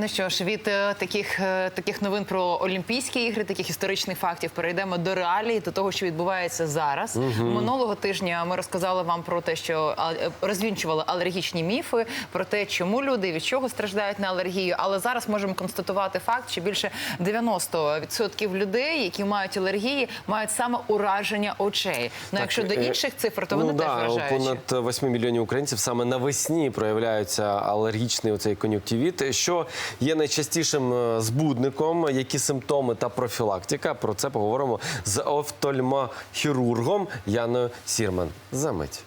Ну що ж, від е, таких, е, таких новин про Олімпійські ігри, таких історичних фактів, перейдемо до реалії, до того, що відбувається зараз. Минулого тижня ми розказали вам про те, що е, розвінчували алергічні міфи, про те, чому люди від чого страждають на алергію. Але зараз можемо констатувати факт, що більше 90% людей, які мають алергії, мають саме ураження очей. Ну, якщо до інших цифр, то вони ну, теж да, вражаючі. понад 8 мільйонів українців саме навесні проявляються алергічний оцей кон'юктивіт. Що є найчастішим е, збудником, які симптоми та профілактика? Про це поговоримо з офтальмохірургом Яною Сірман. Замить.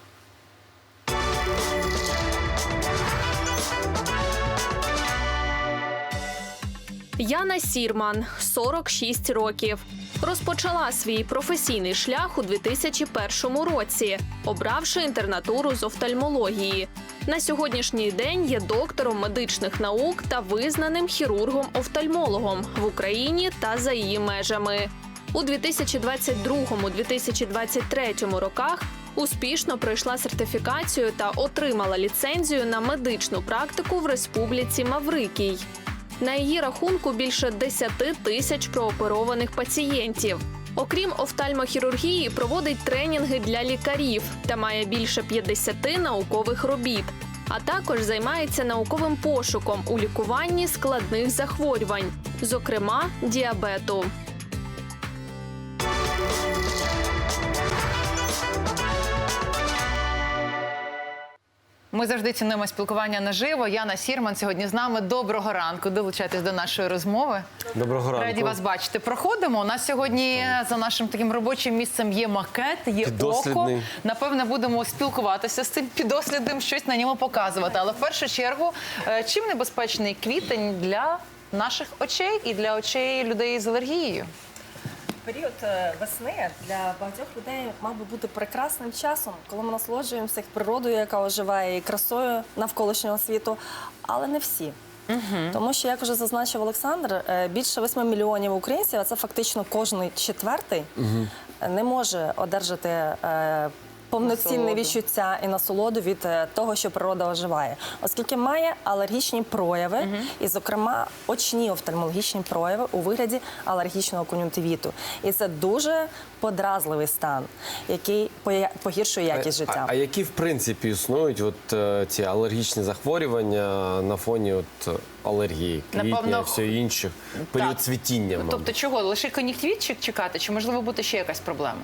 Яна Сірман, 46 років. Розпочала свій професійний шлях у 2001 році, обравши інтернатуру з офтальмології. На сьогоднішній день є доктором медичних наук та визнаним хірургом-офтальмологом в Україні та за її межами. У 2022-2023 роках успішно пройшла сертифікацію та отримала ліцензію на медичну практику в Республіці Маврикій. На її рахунку більше 10 тисяч прооперованих пацієнтів. Окрім офтальмохірургії, проводить тренінги для лікарів та має більше 50 наукових робіт. А також займається науковим пошуком у лікуванні складних захворювань, зокрема діабету. Ми завжди цінуємо спілкування наживо. Яна Сірман сьогодні з нами. Доброго ранку. Долучайтесь до нашої розмови. Доброго ранку. Раді вас бачити. Проходимо. У нас сьогодні за нашим таким робочим місцем є макет, є око. Напевне, будемо спілкуватися з цим підослідним, щось на ньому показувати. Але в першу чергу, е, чим небезпечний квітень для наших очей і для очей людей з алергією? Період е, весни для багатьох людей мав би бути прекрасним часом, коли ми насолоджуємося природою, яка оживає, і красою навколишнього світу, але не всі. Тому що, як вже зазначив Олександр, е, більше 8 мільйонів українців, а це фактично кожний четвертий, угу. не може одержати повноцінне відчуття і насолоду від е, того, що природа оживає, оскільки має алергічні прояви, і, зокрема, очні офтальмологічні прояви у вигляді алергічного кон'юнктивіту. І це дуже подразливий стан, який погіршує якість А, життя. а які в принципі існують от е, ці алергічні захворювання на фоні от алергії, квітня, і все інше, період цвітіння? Тобто, чого лише кон'юнктивіт чекати, чи можливо бути ще якась проблема?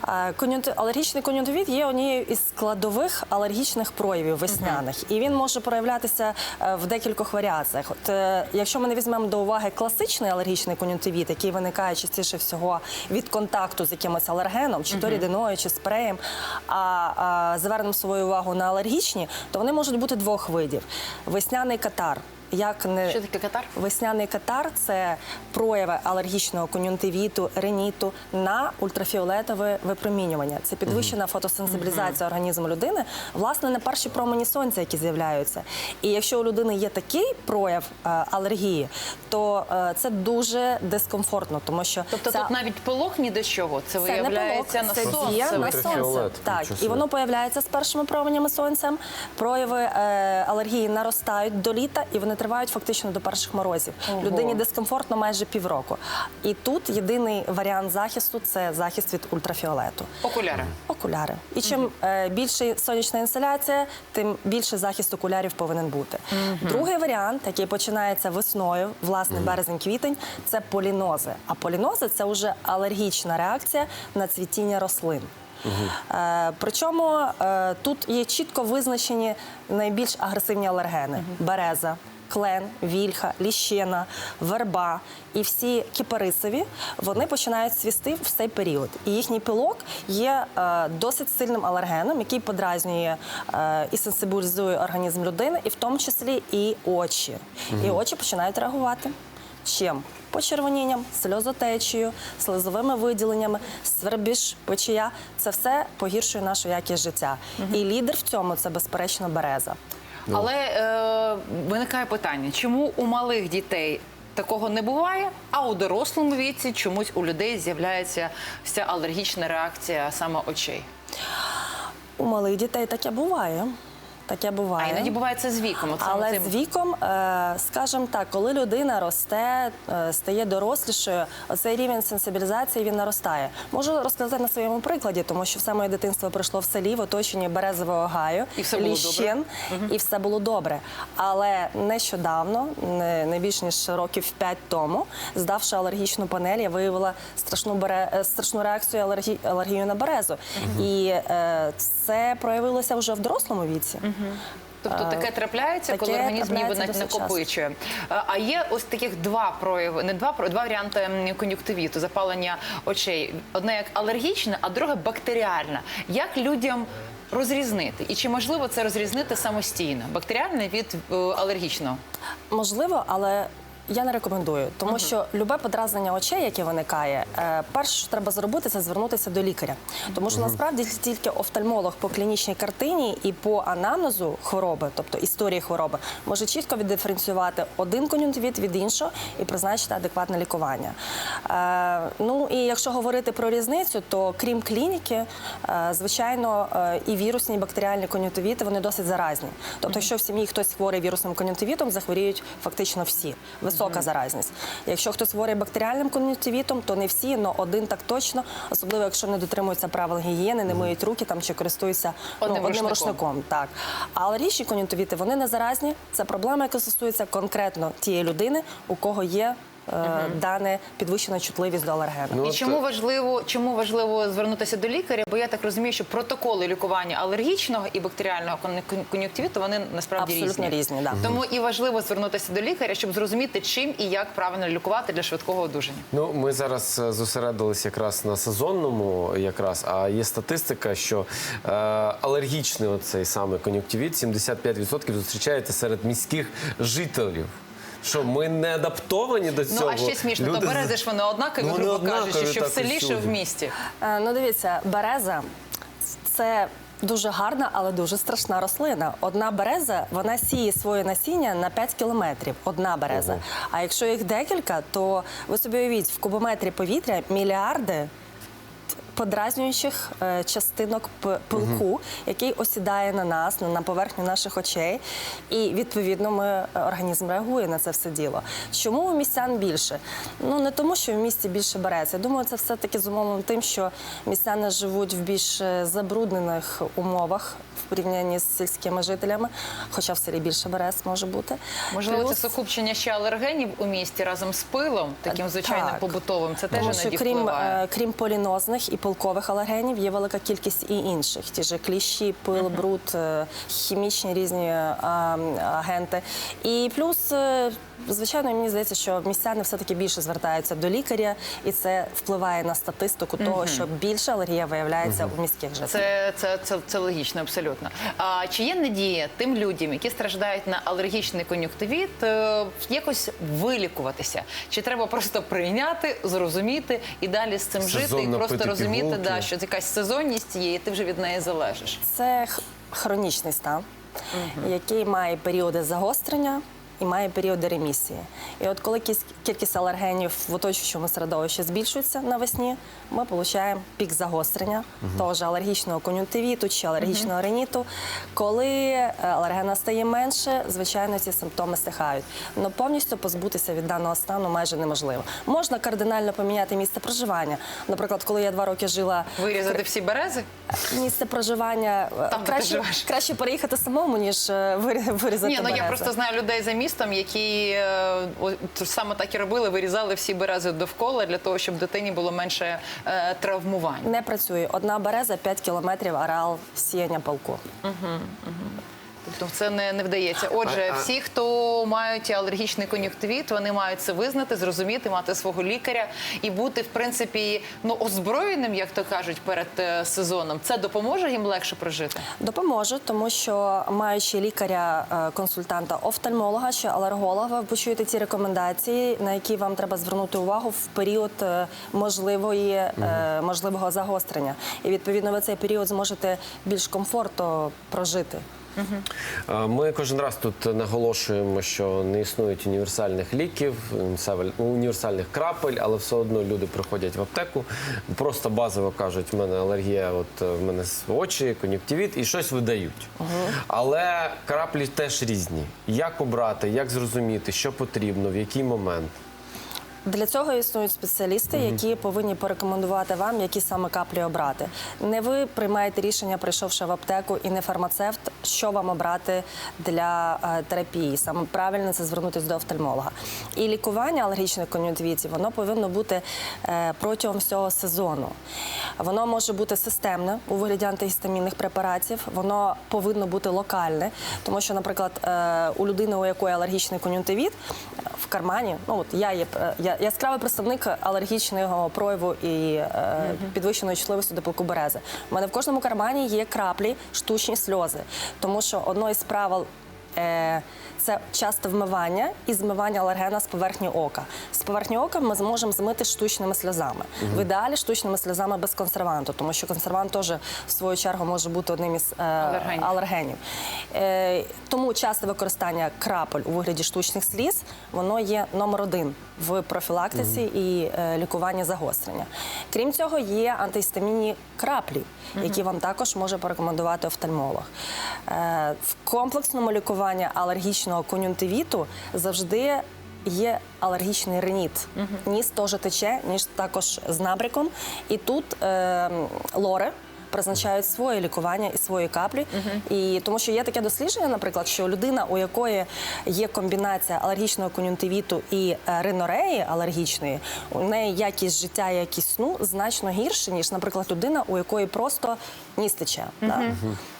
А, Алергічний кон'юнктивіт є однією із складових алергічних проявів весняних, і він може проявлятися е, в декількох варіаціях. От е, якщо ми не візьмемо до уваги класичний алергічний кон'юнктивіт, який виникає частіше всього від контакту з якимось алергеном, чи то рідиною, чи спреєм, а, а звернемо свою увагу на алергічні, то вони можуть бути двох видів: весняний катар. Як не Що таке катар? Весняний катар це прояви алергічного кон'юнктивіту, реніту на ультрафіолетове випромінювання. Це підвищена фотосенсибілізація організму людини, власне, на перші промені сонця, які з'являються. І якщо у людини є такий прояв е, алергії, то е, це дуже дискомфортно, тому що Тобто ця- тут навіть пилок ні до чого. Це, це не виявляється пилок, на це сонце. дія на сонце. Так, нічого і воно появляється з першими променями сонця. Прояви е, алергії наростають до літа, і вони тривають фактично до перших морозів. Ого. Людині дискомфортно майже півроку. І тут єдиний варіант захисту це захист від ультрафіолету. Окуляри. Окуляри. І чим е, більше сонячна інсоляція, тим більше захист окулярів повинен бути. Другий варіант, який починається весною, власне, березень-квітень, це полінози. А полінози це вже алергічна реакція на цвітіння рослин. Е, причому е, тут є чітко визначені найбільш агресивні алергени: береза. Клен, вільха, ліщина, верба і всі кіпарисові вони починають цвісти в цей період. І їхній пилок є е, досить сильним алергеном, який подразнює е, і сенсибілізує організм людини, і в тому числі і очі. І очі починають реагувати. Чим? Почервонінням, сльозотечею, слизовими виділеннями, свербіж, печія це все погіршує нашу якість життя. І лідер в цьому це безперечно береза. Але е, виникає питання, чому у малих дітей такого не буває, а у дорослому віці чомусь у людей з'являється вся алергічна реакція саме очей. У малих дітей таке буває. Таке А буває. іноді буває це з віком. От Але цим- з віком, е, скажімо так, коли людина росте, е, стає дорослішою, оцей рівень сенсибілізації він наростає. Можу розказати на своєму прикладі, тому що все моє дитинство пройшло в селі, в оточенні березового гаю, І все було ліщин, і все було добре. Але нещодавно, не, більш ніж років 5 тому, здавши алергічну панель, я виявила страшну бере, е, страшну реакцію алергі, алергію на березу. І е, це проявилося вже в дорослому віці. Тобто таке трапляється, коли організм ніби накопичує. А а є ось таких два прояви, не два два варіанти кон'юктивіту, запалення очей. Одне як алергічне, а друге бактеріальне. Як людям розрізнити? І чи можливо це розрізнити самостійно? Бактеріальне від е, алергічного? Можливо, але я не рекомендую, тому що любе подразнення очей, яке виникає, е, перше, що треба зробити, це звернутися до лікаря. Тому що насправді тільки офтальмолог по клінічній картині і по анамнезу хвороби, тобто історії хвороби, може чітко віддиференціювати один кон'юнктивіт від іншого і призначити адекватне лікування. Е, ну і якщо говорити про різницю, то крім клініки, е, звичайно, і вірусні, і бактеріальні кон'юнктивіти вони досить заразні. Тобто, якщо в сім'ї хтось хворий вірусним кон'юнктивітом, захворіють фактично всі. Висока заразність. Якщо хтось хворий бактеріальним кон'юктивітом, то не всі, але один так точно, особливо якщо не дотримуються правил гігієни, не миють руки там чи користуються Одним ну, одним рушником. рушником. Так. але річні кон'юнктивіти вони не заразні. Це проблема, яка стосується конкретно тієї людини, у кого є дане підвищена чутливість до алергену. Ну, І от, чому важливо, чому важливо звернутися до лікаря? Бо я так розумію, що протоколи лікування алергічного і бактеріального кон- кон- вони насправді Абсолютно різні. різні, да. Тому і важливо звернутися до лікаря, щоб зрозуміти, чим і як правильно лікувати для швидкого одужання. Ну, ми зараз е, зосередились якраз на сезонному, якраз, а є статистика, що е, алергічний оцей саме кон'юнктивіт 75% зустрічається серед міських жителів. Що ми не адаптовані до цього. Ну а ще смішно, Люди то берези ж вони однакові, Ну, вони грубо однакові кажучи, що в селі, що в місті. Е, Ну, дивіться, береза це дуже гарна, але дуже страшна рослина. Одна береза вона сіє своє насіння на 5 кілометрів. Одна береза. А якщо їх декілька, то ви собі уявіть, в кубометрі повітря мільярди. Подразнюючих е, частинок п- пилку, який осідає на нас, на, на поверхню наших очей, і відповідно ми е, організм реагує на це все діло. Чому у містян більше? Ну не тому, що в місті більше береться. Я думаю, це все таки зумовлено тим, що містяни живуть в більш е, забруднених умовах порівнянні з сільськими жителями, хоча в селі більше берез може бути. Можливо, Плюс- це сукупчення ще алергенів у місті разом з пилом, таким звичайним Так. побутовим. Це теж Тому що іноді крім, впливає. е, крім полінозних і пилкових алергенів, є велика кількість і інших. Ті ж кліщі, пил, бруд, е, хімічні різні е, агенти. І плюс, звичайно, мені здається, що містяни все-таки більше звертаються до лікаря, і це впливає на статистику того, що більше алергія виявляється у міських жителів. Це, це, це, це логічно, абсолютно. А чи є надія тим людям, які страждають на алергічний кон'юнктивіт, е, якось вилікуватися? Чи треба просто прийняти, зрозуміти і далі з цим жити, і просто розуміти, пігулки. да, що якась сезонність є, і ти вже від неї залежиш? Це хронічний стан, який має періоди загострення. І має періоди ремісії. І от коли кількість алергенів в оточуючому середовищі збільшується навесні, ми отримуємо пік загострення того ж алергічного кон'юнктивіту чи алергічного риніту. Коли е, алергена стає менше, звичайно, ці симптоми стихають. Але повністю позбутися від даного стану майже неможливо. Можна кардинально поміняти місце проживання. Наприклад, коли я два роки жила Вирізати всі берези? Місце проживання е, Там, краще, краще переїхати самому, ніж е, вирізати Ні, ну я просто знаю людей за містом, які е, саме так і робили, вирізали всі берези довкола для того, щоб дитині було менше е, травмувань. не працює. Одна береза 5 кілометрів ареал сіяння полку. Тобто це не, не вдається. Отже, А- а- всі, хто мають алергічний кон'юнктивіт, вони мають це визнати, зрозуміти, мати свого лікаря і бути, в принципі, ну озброєним, як то кажуть, перед е, сезоном. Це допоможе їм легше прожити. Допоможе, тому що маючи лікаря, е, консультанта, офтальмолога чи алерголога, ви почуєте ті рекомендації, на які вам треба звернути увагу в період е, можливої, е, можливого загострення. І відповідно ви цей період зможете більш комфортно прожити. Е, Ми кожен раз тут наголошуємо, що не існують універсальних ліків, універсаль- універсальних крапель, але все одно люди приходять в аптеку, просто базово кажуть, в мене алергія, от е, в мене очі, кон'юктивіт і щось видають. Але краплі теж різні. Як обрати, як зрозуміти, що потрібно, в який момент. Для цього існують спеціалісти, які повинні порекомендувати вам, які саме каплі обрати. Не ви приймаєте рішення, прийшовши в аптеку, і не фармацевт, що вам обрати для е, терапії. Саме правильно це звернутися до офтальмолога. І лікування алергічних кон'юнктивітів воно повинно бути е, протягом всього сезону. Воно може бути системне у вигляді антигістамінних препаратів, воно повинно бути локальне, тому що, наприклад, е, у людини, у якої алергічний кон'юнктивіт, в кармані, ну от я є я, яскравий представник алергічного прояву і е, підвищеної чутливості до пилку берези. У мене в кожному кармані є краплі, штучні сльози, тому що одно із правил. Е, це часте вмивання і змивання алергена з поверхні ока. З поверхні ока ми зможемо змити штучними сльозами. В ідеалі штучними сльозами без консерванту, тому що консервант теж в свою чергу може бути одним із е, Алергенів. алергенів. Е, тому часте використання крапель у вигляді штучних сліз воно є номер один в профілактиці і е, лікуванні загострення. Крім цього, є антигістамінні краплі, які вам також може порекомендувати офтальмолог. Е, в комплексному лікуванні алергічного кон'юнктивіту завжди є алергічний реніт. Ніс теж тече, ніж також з набриком. І тут е, лори призначають своє лікування і свої каплі. І тому що є таке дослідження, наприклад, що людина, у якої є комбінація алергічного кон'юнктивіту і е, ринореї алергічної, у неї якість життя і якість сну значно гірше, ніж, наприклад, людина, у якої просто ніс тече. да.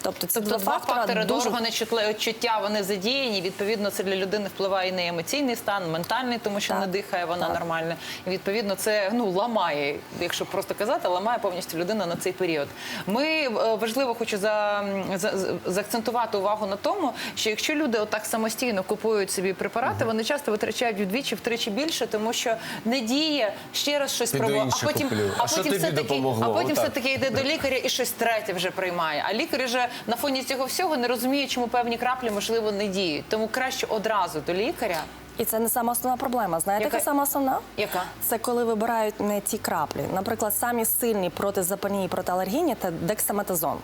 Тобто ці Тобто два фактори дуже органи чуття вони задіяні. Відповідно, це для людини впливає і на емоційний стан, ментальний, тому що Так. не дихає вона Так. нормально. І відповідно це ну ламає, якщо просто казати, ламає повністю людина на цей період. Ми е, важливо хочу за, за, за- заакцентувати увагу на тому, що якщо люди отак самостійно купують собі препарати, вони часто витрачають вдвічі, втричі більше, тому що не діє ще раз щось Піду а потім, куплю. а А потім все таки, а потім все таки йде до лікаря і щось третє вже приймає. А лікар вже на фоні цього всього не розуміє, чому певні краплі можливо не діють. Тому краще одразу до лікаря. І це не сама основна проблема. Знаєте, Яка- яка сама основна? Яка? Це коли вибирають не ті краплі. Наприклад, самі сильні протизапальні і протиалергійні – це дексаметазон.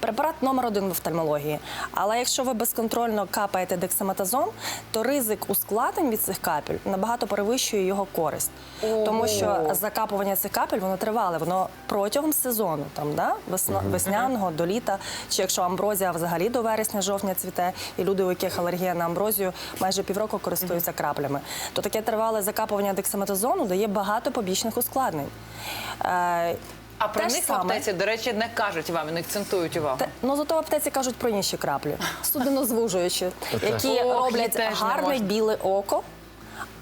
Препарат номер один в офтальмології. Але якщо ви безконтрольно капаєте дексаметазон, то ризик ускладнень від цих капель набагато перевищує його користь. Тому що закапування цих капель воно тривале, воно протягом сезону, там, да? весна, весняного до літа, чи якщо амброзія взагалі до вересня-жовтня цвіте, і люди, у яких алергія на амброзію, майже півроку користуються краплями, то таке тривале закапування дексаметазону дає багато побічних ускладнень. Е, А про те них в аптеці, до речі, не кажуть вам, не акцентують увагу. те- ну зато в аптеці кажуть про інші краплі, судинозвужуючі, які роблять гарне біле око,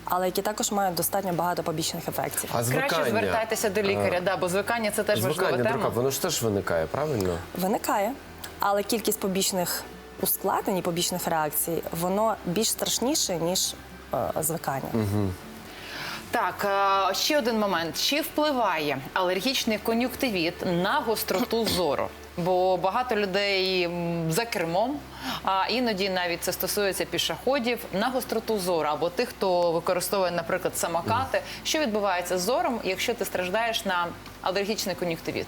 але які також мають достатньо багато побічних ефектів. А звикання? Краще звертайтеся до лікаря, да, бо звикання це теж важлива Звикання, тема. друга, воно ж теж виникає, правильно? Виникає, але кількість побічних ускладнень і побічних реакцій воно більш страшніше ніж е, звикання. Так, е, ще один момент. Чи впливає алергічний кон'юктивіт на гостроту зору? Бо багато людей за кермом, а іноді навіть це стосується пішоходів на гостроту зору або тих, хто використовує, наприклад, самокати. Що відбувається з зором, якщо ти страждаєш на алергічний кон'юктивіт?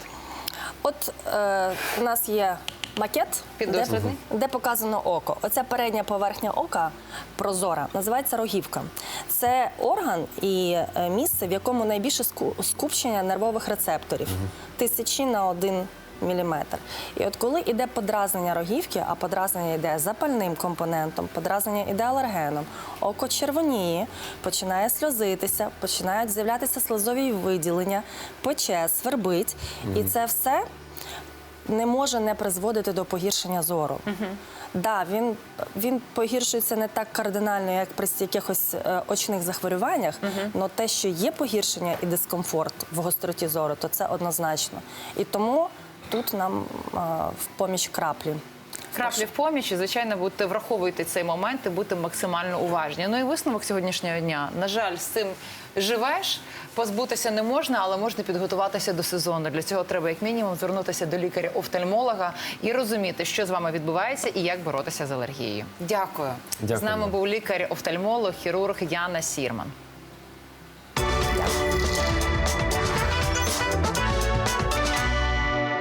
От е, у нас є макет, де, де показано око. Оця передня поверхня ока прозора, називається рогівка. Це орган і е, місце, в якому найбільше ску- скупчення нервових рецепторів. Тисячі на один міліметр. І от коли йде подразнення рогівки, а подразнення йде запальним компонентом, подразнення йде алергеном, око червоніє, починає сльозитися, починають з'являтися сльозові виділення, пече, свербить. І це все не може не призводити до погіршення зору. Да, він, він погіршується не так кардинально, як при якихось е, очних захворюваннях, але те, що є погіршення і дискомфорт в гостроті зору, то це однозначно. І тому тут нам е, в поміч краплі. Краплі в поміч, і звичайно, будьте враховуйте цей момент і будьте максимально уважні. Ну і висновок сьогоднішнього дня. На жаль, з цим живеш, позбутися не можна, але можна підготуватися до сезону. Для цього треба як мінімум звернутися до лікаря-офтальмолога і розуміти, що з вами відбувається і як боротися з алергією. Дякую. Дякую З нами був лікар-офтальмолог, хірург Яна Сірман.